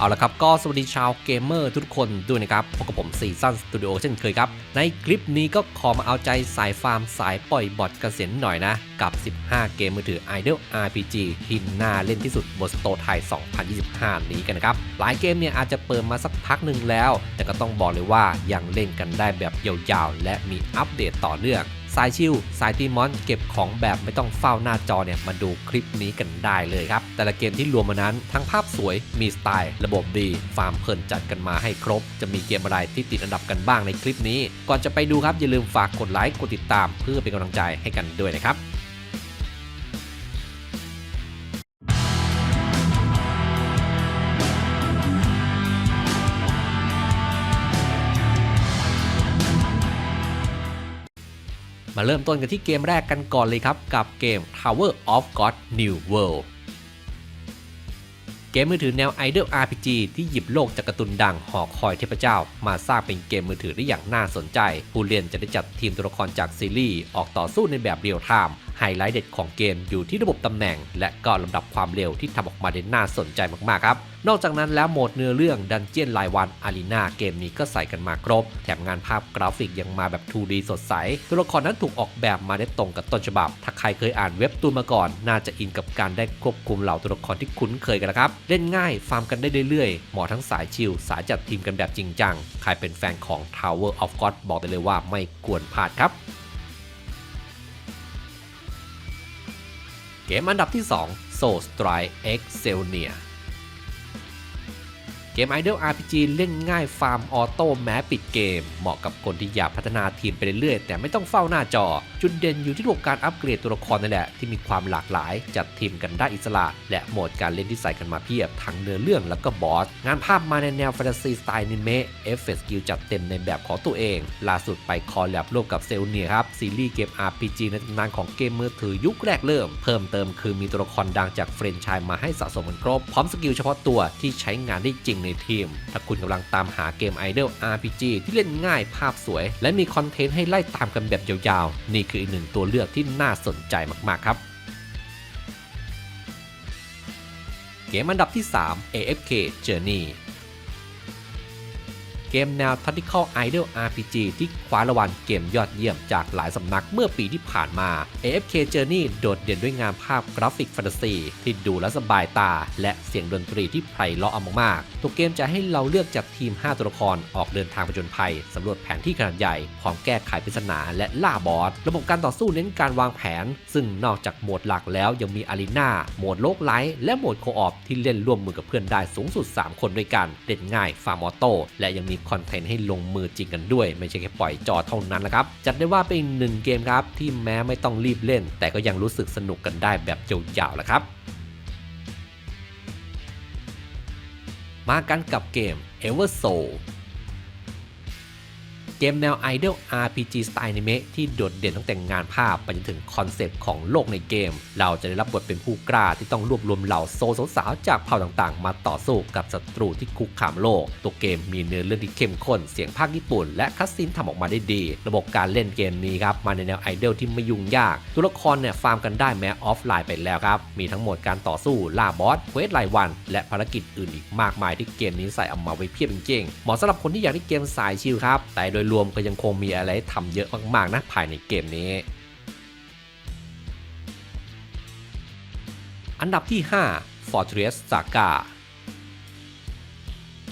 เอาละครับ ก็สวัสดีชาวเกมเมอร์ทุกคนด้วยนะครับพบกับผมซีซันสตูดิโอเช่นเคยครับ ในคลิปนี้ก็ขอมาเอาใจสายฟาร์มสายปล่อยบอทกันเสียนหน่อยนะ กับ 15 เกมมือถือ Idle RPG ที่น่าเล่นที่สุดบนสโตไทย 2025 นี้กันนะครับ หลายเกมเนี่ยอาจจะเปิดมาสักพักหนึ่งแล้ว แต่ก็ต้องบอกเลยว่ายังเล่นกันได้แบบยาวๆ และมีอัปเดตต่อเนื่อง สายชิลสายทีมอนเก็บของแบบไม่ต้องเฝ้าหน้าจอเนี่ยมาดูคลิปนี้กันได้เลยครับ แต่ละเกมที่รวมมานั้น ทั้งภาพสวยมีสไตล์ ระบบดีฟาร์มเพลินจัดกันมาให้ครบ จะมีเกมอะไรที่ติดอันดับกันบ้างในคลิปนี้ ก่อนจะไปดูครับอย่าลืมฝากกดไลค์กดติดตาม เพื่อเป็นกำลังใจให้กันด้วยนะครับ มาเริ่มต้นกันที่เกมแรกกันก่อนเลยครับ กับเกม Tower of God New World เกมมือถือแนว Idle RPG ที่หยิบโลกจากการ์ตูนดังหอคอยเทพเจ้า มาสร้างเป็นเกมมือถือได้อย่างน่าสนใจ ผู้เล่นจะได้จัดทีมตัวละครจากซีรีส์ออกต่อสู้ในแบบเรียลไทม์ไฮไลท์เด็ดของเกมอยู่ที่ระบบตำแหน่ง และก็ลำดับความเร็วที่ทำออกมาได้น่าสนใจมากๆครับ นอกจากนั้นแล้วโหมดเนื้อเรื่องดันเจียนรายวันอารีนาเกมนี้ก็ใส่กันมาครบ แถมงานภาพกราฟิกยังมาแบบ 2D สดใส ตัวละครนั้นถูกออกแบบมาได้ตรงกับต้นฉบับ ถ้าใครเคยอ่านเว็บตูนมาก่อน น่าจะอินกับการได้ควบคุมเหล่าตัวละครที่คุ้นเคยกันนะครับเล่นง่ายฟาร์มกันได้เรื่อยๆ เหมาะทั้งสายชิลสายจัดทีมกันแบบจริงจัง ใครเป็นแฟนของ Tower of God บอกได้เลยว่าไม่ควรพลาดครับ เกมอันดับที่ 2 Soul Strike Excelnia กม Idle RPG เล่นง่ายฟาร์มออโต้แม้ปิดเกม เหมาะกับคนที่อยากพัฒนาทีมไปเรื่อยๆ แต่ไม่ต้องเฝ้าหน้าจอ จุดเด่นอยู่ที่ระบบการอัปเกรดตัวละครนั่นแหละ ที่มีความหลากหลาย จัดทีมกันได้อิสระ และโหมดการเล่นที่ใส่กันมาเพียบ ทั้งเนื้อเรื่องแล้วก็บอส งานภาพมาในแนวแฟนตาซีสไตล์นิเมะเอฟเฟกต์สกิลจัดเต็มในแบบของตัวเอง ล่าสุดไปคอลแลบร่วมกับเซลเนียครับซีรีส์เกม RPG ในตำนานของเกมมือถือยุคแรกเริ่ม เพิ่มเติมคือมีตัวละครดังจากเฟรนไชส์มาให้สะสมกันครบพร้อมสกิลเฉพาะตัวที่ใช้งานได้จริงในทีม ถ้าคุณกำลังตามหาเกม Idle RPG ที่เล่นง่ายภาพสวย และมีคอนเทนต์ให้ไล่ตามกันแบบยาวๆ นี่คืออีกหนึ่งตัวเลือกที่น่าสนใจมากๆครับเกมอันดับที่ 3 AFK Journey เกมแนว Tactical Idle RPG ที่คว้ารางวัลเกมยอดเยี่ยมจากหลายสำนักเมื่อปีที่ผ่านมา AFK Journey โดดเด่นด้วยงานภาพกราฟิกแฟนตาซีที่ดูและสบายตา และเสียงดนตรีที่ไพเราะเอามากๆตัวเกมจะให้เราเลือกจากทีม 5 ตัวละครออกเดินทางผจญภัยสำรวจแผนที่ขนาดใหญ่พร้อมแก้ไขปริศนาและล่าบอสระบบการต่อสู้เน้นการวางแผน ซึ่งนอกจากโหมดหลักแล้วยังมีอารีนาโหมดโลกไลท์และโหมดโคออปที่เล่นร่วมมือกับเพื่อนได้สูงสุด 3 คนด้วยกันเล่นง่ายฟาร์มออโต้และยังมีคอนเทนต์ให้ลงมือจริงกันด้วย ไม่ใช่แค่ปล่อยจอเท่านั้นนะครับ จัดได้ว่าเป็นอีกหนึ่งเกมครับ ที่แม้ไม่ต้องรีบเล่น แต่ก็ยังรู้สึกสนุกกันได้แบบยาวๆแหละครับ มากันกับเกม Ever Soul เกมแนว Idle RPG สไตล์นิเมะที่โดดเด่นตั้งแต่งานภาพไปจนถึงคอนเซปต์ของโลกในเกม เราจะได้รับบทเป็นผู้กล้าที่ต้องรวบรวมเหล่าโซสาวๆจากเผ่าต่างๆ มาต่อสู้กับศัตรูที่คุกคามโลก ตัวเกมมีเนื้อเรื่องที่เข้มข้น เสียงภาคญี่ปุ่น และคัสซีนทำออกมาได้ดี ระบบการเล่นเกมนี้ครับมาในแนวไอดอลที่ไม่ยุ่งยาก ตัวละครเนี่ยฟาร์มกันได้แม้ออฟไลน์ไปแล้วครับ มีทั้งหมดการต่อสู้ล่าบอสเควสรายวัน และภารกิจอื่นอีกมากมายที่เกมนี้ใส่เอามาไว้เพียบจริงๆเหมาะสำหรับคนที่อยากได้เกมสายชิลครับแต่โดยรวมก็ยังคงมีอะไรทำเยอะมากๆนะภายในเกมนี้ อันดับที่ 5 Fortress Saga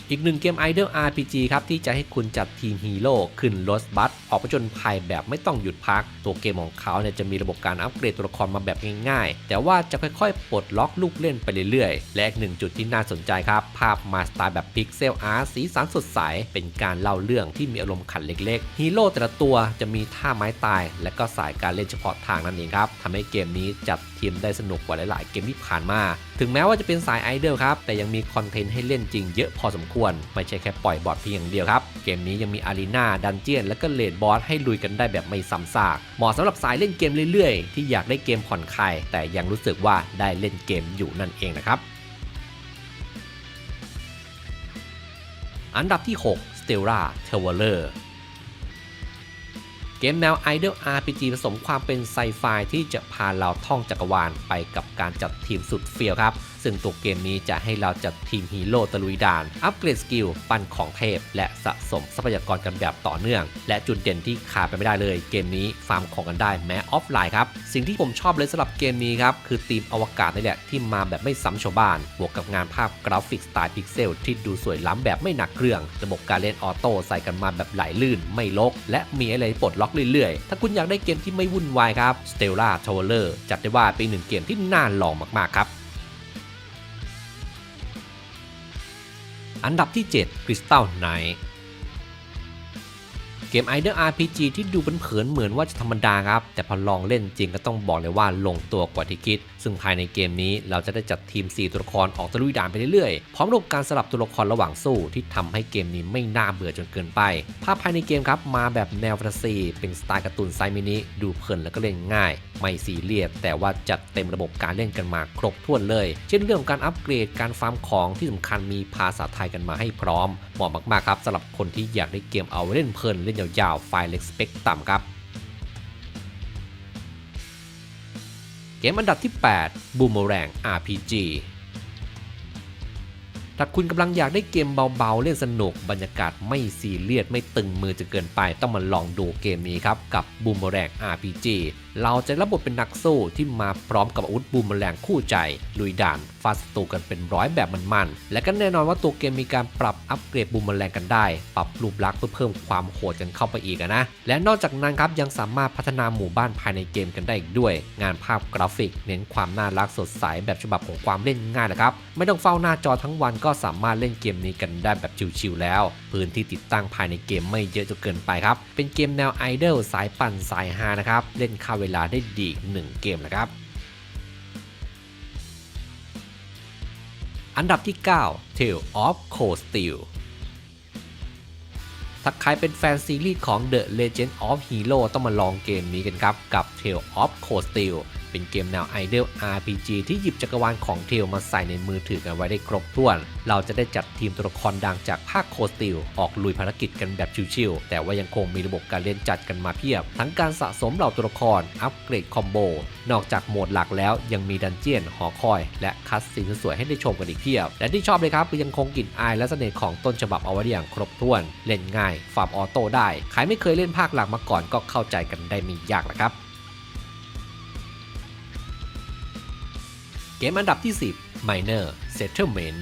อีกหนึ่งเกม Idle RPG ครับ ที่จะให้คุณจัดทีมฮีโร่ขึ้นรถบัส ออกไปจนภัยแบบไม่ต้องหยุดพัก ตัวเกมของเขาเนี่ยจะมีระบบการอัปเกรดตัวละครมาแบบง่ายๆ แต่ว่าจะค่อยๆ ปลดล็อกลูกเล่นไปเรื่อยๆ และอีกหนึ่งจุดที่น่าสนใจครับ ภาพมาสไตล์แบบพิกเซลอาร์สีสันสดใส เป็นการเล่าเรื่องที่มีอารมณ์ขันเล็กๆ ฮีโร่แต่ละตัวจะมีท่าไม้ตาย และก็สายการเล่นเฉพาะทางนั่นเองครับทำให้เกมนี้จัดทีมได้สนุกกว่าหลายๆ เกมที่ผ่านมาถึงแม้ว่าจะเป็นสายไอดอลครับ แต่ยังมีคอนเทนต์ให้เล่นจริงเยอะพอสมควร ไม่ใช่แค่ปล่อยบอทเพียงอย่างเดียวครับ เกมนี้ยังมีอารีนาดันเจียน และก็เลดบอสให้ลุยกันได้แบบไม่ซ้ำซากเหมาะสำหรับสายเล่นเกมเรื่อยๆ ที่อยากได้เกมผ่อนคลายแต่ยังรู้สึกว่าได้เล่นเกมอยู่นั่นเองนะครับอันดับที่ 6 Stella Traveler เกมแนว Idle RPG ผสมความเป็นไซไฟที่จะพาเราท่องจักรวาลไปกับการจัดทีมสุดเฟี้ยวครับ ซึ่งตัวเกมนี้จะให้เราจัดทีมฮีโร่ตะลุยด่าน อัปเกรดสกิล ปั้นของเทพ และสะสมทรัพยากรกันแบบต่อเนื่อง และจุดเด่นที่ขาดไปไม่ได้เลย เกมนี้ฟาร์มของกันได้แม้ออฟไลน์ครับ สิ่งที่ผมชอบเลยสำหรับเกมนี้ครับ คือธีมอวกาศนี่แหละที่มาแบบไม่ซ้ำชาวบ้าน บวกกับงานภาพกราฟิกสไตล์พิกเซลที่ดูสวยล้ำแบบไม่หนักเครื่อง ระบบการเล่นออโต้ใส่กันมาแบบไหลลื่น ไม่ลก และมีอะไรปลดล็อกเรื่อยๆ ถ้าคุณอยากได้เกมที่ไม่วุ่นวายครับ Stella Traveler จัดได้ว่าเป็นหนึ่งเกมที่น่าลองมากๆครับ อันดับที่ 7 Crystal Knight กม i d e r RPG ที่ดูเป็นเผินๆเหมือนว่าจะธรรมดาครับ แต่พอลองเล่นจริงก็ต้องบอกเลยว่าลงตัวกว่าที่คิด ซึ่งภายในเกมนี้เราจะได้จัดทีม 4 ตัวละครออกตะลุยด่านไปเรื่อยๆ พร้อมระบบการสลับตัวละครระหว่างสู้ที่ทำให้เกมนี้ไม่น่าเบื่อจนเกินไป ภาพภายในเกมครับมาแบบแนวแฟนตาซีเป็นสไตล์การ์ตูนไซมินิดูเพลินแล้วก็เล่นง่าย ไม่ซีเรียสแต่ว่าจัดเต็มระบบการเล่นกันมาครบถ้วนเลย เช่นเรื่องของการอัปเกรดการฟาร์มของที่สำคัญมีภาษาไทยกันมาให้พร้อมเหมาะมากๆครับสำหรับคนที่อยากได้เกมเอาไว้เล่นเพลินเล่นยาวๆไฟล์เล็กสเปกต่ำครับ เกมอันดับที่ 8 Boomerang RPG ถ้าคุณกำลังอยากได้เกมเบาๆ เล่นสนุก บรรยากาศไม่ซีเรียสไม่ตึงมือจะเกินไป ต้องมาลองดูเกมนี้ครับกับ Boomerang RPG เราจะรับบทเป็นนักสู้ที่มาพร้อมกับอาวุธบูมแมลงคู่ใจ ลุยด่านฟาดศัตรูกันเป็นร้อยแบบมันๆ และก็แน่นอนว่าตัวเกมมีการปรับอัปเกรดบูมแมลงกันได้ ปรับรูปลักษณ์เพื่อเพิ่มความโหดกันเข้าไปอีกนะ และนอกจากนั้นครับยังสามารถพัฒนาหมู่บ้านภายในเกมกันได้อีกด้วย งานภาพกราฟิก เน้นความน่ารักสดใสแบบฉบับของความเล่นง่ายนะครับ ไม่ต้องเฝ้าหน้าจอทั้งวันก็สามารถเล่นเกมนี้กันได้แบบชิวๆแล้ว พื้นที่ติดตั้งภายในเกมไม่เยอะจนเกินไปครับ เป็นเกมแนวไอดอลสายปั่นสายฮานะครับ เล่นค่าเวลาได้ดีอีกหนึ่งเกมนะครับ อันดับที่ 9 Tale of Cold Steel ถ้าใครเป็นแฟนซีรีส์ของ The Legend of Hero ต้องมาลองเกมนี้กันครับ กับ Tale of Cold Steel เป็นเกมแนว Idle RPG ที่หยิบจักรวาลของเทลมาใส่ในมือถือกันไว้ได้ครบถ้วน เราจะได้จัดทีมตัวละครดังจากภาคโคสติล ออกลุยภารกิจกันแบบชิวๆแต่ว่ายังคงมีระบบการเล่นจัดกันมาเพียบ ทั้งการสะสมเหล่าตัวละคร อัปเกรดคอมโบ นอกจากโหมดหลักแล้วยังมีดันเจียน หอคอย และคัสซีนสวยๆให้ได้ชมกันอีกเพียบ และที่ชอบเลยครับคือยังคงกลิ่นอายและเสน่ห์ของต้นฉบับเอาไว้อย่างครบถ้วน เล่นง่าย ฟาร์มออโต้ได้ ใครไม่เคยเล่นภาคหลักมาก่อนก็เข้าใจกันได้ไม่ยากละครับ เกมอันดับที่ 10 Minor Settlement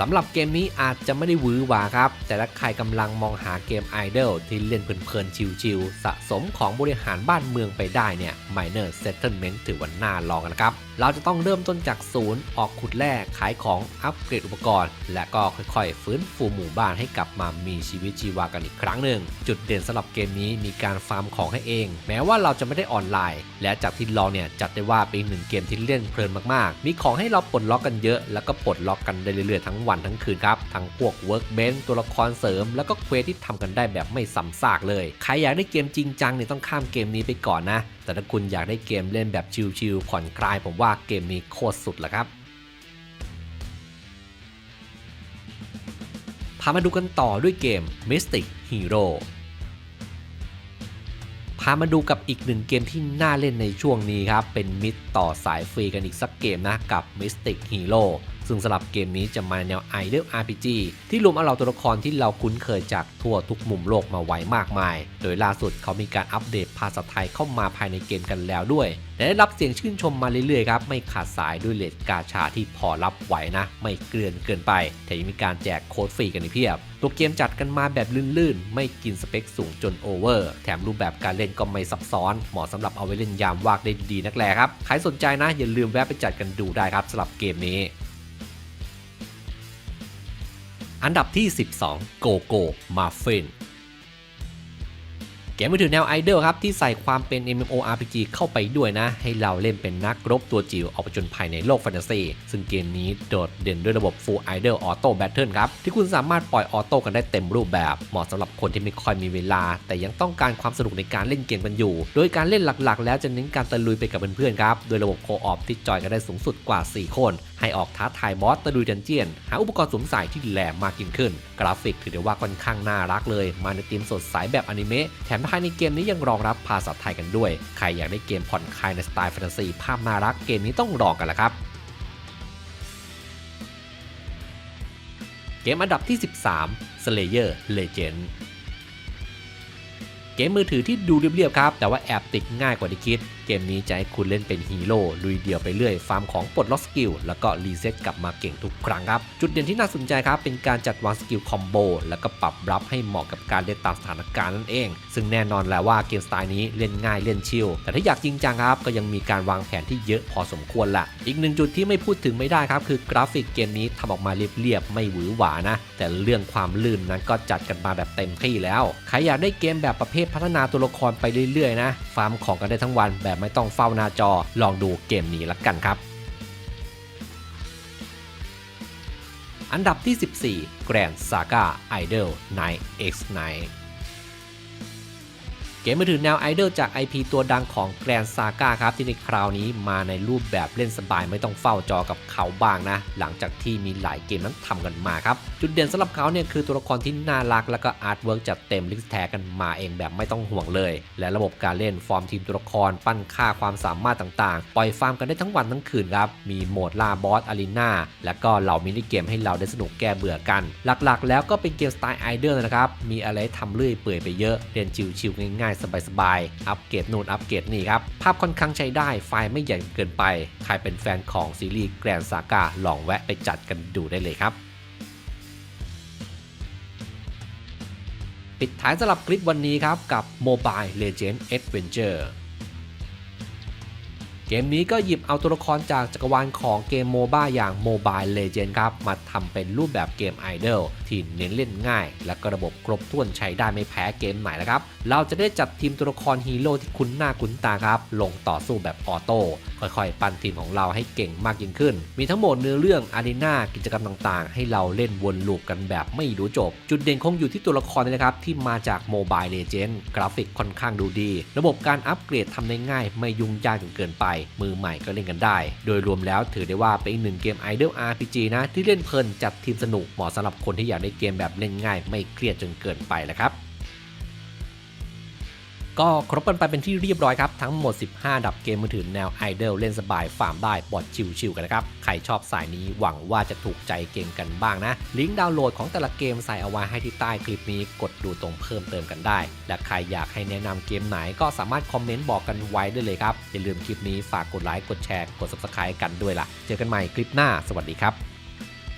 สำหรับเกมนี้อาจจะไม่ได้วือหวาครับ แต่ถ้าใครกำลังมองหาเกมไอดอลที่เล่นเพลินๆ ชิวๆสะสมของบริหารบ้านเมืองไปได้เนี่ย Minor Settlement ถือว่าน่าลองนะครับ เราจะต้องเริ่มต้นจากศูนย์ ออกขุดแร่ขายของอัปเกรดอุปกรณ์ และก็ค่อยๆ ฟื้นฟูหมู่บ้านให้กลับมามีชีวิตชีวากันอีกครั้งหนึ่ง จุดเด่นสำหรับเกมนี้มีการฟาร์มของให้เอง แม้ว่าเราจะไม่ได้ออนไลน์ และจากที่ลองเนี่ยจัดได้ว่าเป็นหนึ่งเกมที่เล่นเพลินมากๆ มีของให้เราปลดล็อกกันเยอะ แล้วก็ปลดล็อกกันได้เรื่อยๆทั้งวันทั้งคืนครับ ทั้งพวก Workbench ตัวละครเสริม แล้วก็เควสที่ทำกันได้แบบไม่ซ้ำซากเลย ใครอยากได้เกมจริงจังเนี่ยต้องข้ามเกมนี้ไปก่อนนะ แต่ถ้าคุณอยากได้เกมเล่นแบบชิลๆผ่อนคลาย ผมว่าเกมนี้โคตรสุดละครับพามาดูกันต่อด้วยเกม Mystic Hero พามาดูกับอีกหนึ่งเกมที่น่าเล่นในช่วงนี้ครับ เป็นมิตรต่อสายฟรีกันอีกสักเกมนะกับ Mystic Hero ซึ่งสำหรับเกมนี้จะมาแนว Idle RPG ที่รวมเอาเราตัวละครที่เราคุ้นเคยจากทั่วทุกมุมโลกมาไว้มากมาย โดยล่าสุดเขามีการอัปเดตภาษาไทยเข้ามาภายในเกมกันแล้วด้วยและได้รับเสียงชื่นชมมาเรื่อยๆครับไม่ขาดสายด้วยเลทกาชาที่พอรับไหวนะ ไม่เกลื่อนเกินไปแถมยังมีการแจกโค้ดฟรีกันอีกเพียบตัวเกมจัดกันมาแบบลื่นๆ ไม่กินสเปคสูงจนโอเวอร์ แถมรูปแบบการเล่นก็ไม่ซับซ้อน เหมาะสำหรับเอาไว้เล่นยามว่างได้ดีนักแลครับ ใครสนใจนะอย่าลืมแวะไปจัดกันดูได้ครับสำหรับเกมนี้ อันดับที่ 12 โกโก้มาฟิน มือถือแนวไอดอลครับที่ใส่ความเป็น MMORPG เข้าไปด้วยนะ ให้เราเล่นเป็นนักรบตัวจิ๋วออกไปจนภายในโลกแฟนตาซีซึ่งเกมนี้โดดเด่นด้วยระบบ Full Idle Auto Battle ครับ ที่คุณสามารถปล่อยออโต้กันได้เต็มรูปแบบ เหมาะสำหรับคนที่ไม่ค่อยมีเวลา แต่ยังต้องการความสนุกในการเล่นเกมกันอยู่ โดยการเล่นหลักๆ แล้วจะเน้นการตะลุยไปกับเพื่อนๆครับโดยระบบโคออฟที่จอยกันได้สูงสุดกว่า 4 คน ให้ออกท้าทายบอสตะลุยดันเจียน หาอุปกรณ์สวมใส่ที่แหลมมากยิ่งขึ้น กราฟิกถือได้ว่าค่อนข้างน่ารักเลย มาในธีมสดใสแบบอนิเมะแถมายในเกมนี้ยังรองรับภาษาไทยกันด้วย ใครอยากได้เกมผ่อนคลายในสไตล์แฟนตาซีภาพน่ารักเกมนี้ต้องรอกันละครับเกมอันดับที่ 13 Slayer Legend เกมมือถือที่ดูเรียบๆครับ แต่ว่าแอบติดง่ายกว่าที่คิดเกมนี้จะให้คุณเล่นเป็นฮีโร่ลุยเดี่ยวไปเรื่อยฟาร์มของปลดล็อกสกิลแล้วก็รีเซ็ตกลับมาเก่งทุกครั้งครับ จุดเด่นที่น่าสนใจครับ เป็นการจัดวางสกิลคอมโบแล้วก็ปรับรับให้เหมาะกับการเล่นตามสถานการณ์นั่นเอง ซึ่งแน่นอนแหละว่าเกมสไตล์นี้เล่นง่ายเล่นชิลแต่ถ้าอยากจริงจังครับ ก็ยังมีการวางแผนที่เยอะพอสมควรละอีกหนึ่งจุดที่ไม่พูดถึงไม่ได้ครับคือกราฟิกเกมนี้ทำออกมาเรียบๆไม่หวือหวานะแต่เรื่องความลื่นนั้นก็จัดกันมาแบบเต็มที่แล้วใครอยากได้เกมแบบประเภทพัฒนาตัวละครไปเรื่อยๆนะฟาร์มของกันได้ทั้งวันแบบไม่ต้องเฝ้าหน้าจอลองดูเกมนี้ละกันครับ อันดับที่ 14 Grand Saga Idol Night X Night เกมมือถือแนวไอดอลจาก IP ตัวดังของ Grand Saga ครับที่ในคราวนี้มาในรูปแบบเล่นสบายไม่ต้องเฝ้าจอกับเขาบ้างนะ หลังจากที่มีหลายเกมนั้นทำกันมาครับ จุดเด่นสำหรับเขาเนี่ยคือตัวละครที่น่ารัก แล้วก็อาร์ตเวิร์กจัดเต็มลิสแทกันมาเองแบบไม่ต้องห่วงเลย และระบบการเล่นฟอร์มทีมตัวละครปั้นค่าความสามารถต่างๆ ปล่อยฟาร์มกันได้ทั้งวันทั้งคืนครับมีโหมดล่าบอสอารีนาและก็เหล่ามินิเกมให้เราได้สนุกแก้เบื่อกัน หลักๆ แล้วก็เป็นเกมสไตล์ไอดอลนะครับมีอะไรทำเรื่อยเปื่อยไปเยอะเล่นชิวๆง่ายๆ สบายๆ อัปเกรดนู่นอัปเกรดนี่ครับ ภาพค่อนข้างใช้ได้ ไฟล์ไม่ใหญ่เกินไป ใครเป็นแฟนของซีรีส์แกรนซากาลองแวะไปจัดกันดูได้เลยครับปิดท้ายสำหรับคลิปวันนี้ครับ กับ Mobile Legend Adventure เกมนี้ก็หยิบเอาตัวละครจากจักรวาลของเกมโมบ้าอย่าง Mobile Legend ครับ มาทำเป็นรูปแบบเกมไอดอลที่เน้นเล่นง่าย และก็ระบบครบถ้วนใช้ได้ไม่แพ้เกมไหนนะครับ เราจะได้จัดทีมตัวละครฮีโร่ที่คุ้นหน้าคุ้นตาครับ ลงต่อสู้แบบออโต้ ค่อยๆ ปั้นทีมของเราให้เก่งมากยิ่งขึ้น มีทั้งหมดเนื้อเรื่องอารีนากิจกรรมต่างๆ ให้เราเล่นวนลูปกันแบบไม่รู้จบ จุดเด่นคงอยู่ที่ตัวละครนี่นะครับที่มาจาก Mobile Legend กราฟิกค่อนข้างดูดี ระบบการอัปเกรดทำได้ง่าย ไม่ยุ่งยากจนเกินไป มือใหม่ก็เล่นกันได้ โดยรวมแล้วถือได้ว่าเป็นอีกหนึ่งเกม Idol RPG นะที่เล่นเพลินจัดทีมสนุกเหมาะสำหรับคนที่อยากได้เกมแบบเล่นง่าย ไม่เครียดจนเกินไปแหละครับ ก็ครบกันไปเป็นที่เรียบร้อยครับ ทั้งหมด 15 ดับเกมมือถือแนวไอดอลเล่นสบายฟาร์มได้ปลอดชิวๆกันนะครับ ใครชอบสายนี้หวังว่าจะถูกใจเกมกันบ้างนะ ลิงก์ดาวน์โหลดของแต่ละเกมใส่เอาไว้ให้ที่ใต้คลิปนี้กดดูตรงเพิ่มเติมกันได้ และใครอยากให้แนะนำเกมไหนก็สามารถคอมเมนต์บอกกันไว้ได้เลยครับอย่าลืมคลิปนี้ฝากกดไลค์กดแชร์กด subscribe กันด้วยล่ะ เจอกันใหม่คลิปหน้าสวัสดีครับ